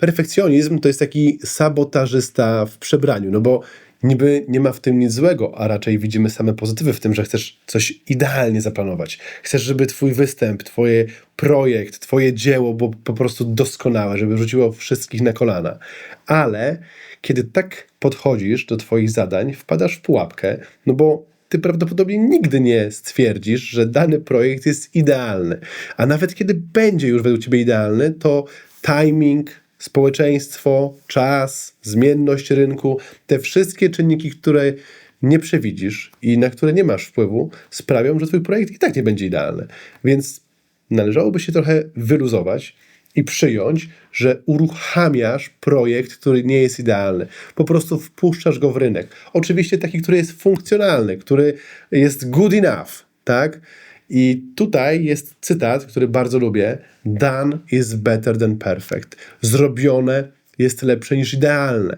perfekcjonizm to jest taki sabotażysta w przebraniu, no bo niby nie ma w tym nic złego, a raczej widzimy same pozytywy w tym, że chcesz coś idealnie zaplanować. Chcesz, żeby twój występ, twoje projekt, twoje dzieło było po prostu doskonałe, żeby rzuciło wszystkich na kolana. Ale kiedy tak podchodzisz do twoich zadań, wpadasz w pułapkę, no bo ty prawdopodobnie nigdy nie stwierdzisz, że dany projekt jest idealny. A nawet kiedy będzie już według ciebie idealny, to timing, społeczeństwo, czas, zmienność rynku, te wszystkie czynniki, które nie przewidzisz i na które nie masz wpływu, sprawią, że twój projekt i tak nie będzie idealny. Więc należałoby się trochę wyluzować i przyjąć, że uruchamiasz projekt, który nie jest idealny. Po prostu wpuszczasz go w rynek. Oczywiście taki, który jest funkcjonalny, który jest good enough, tak? I tutaj jest cytat, który bardzo lubię. Done is better than perfect. Zrobione jest lepsze niż idealne.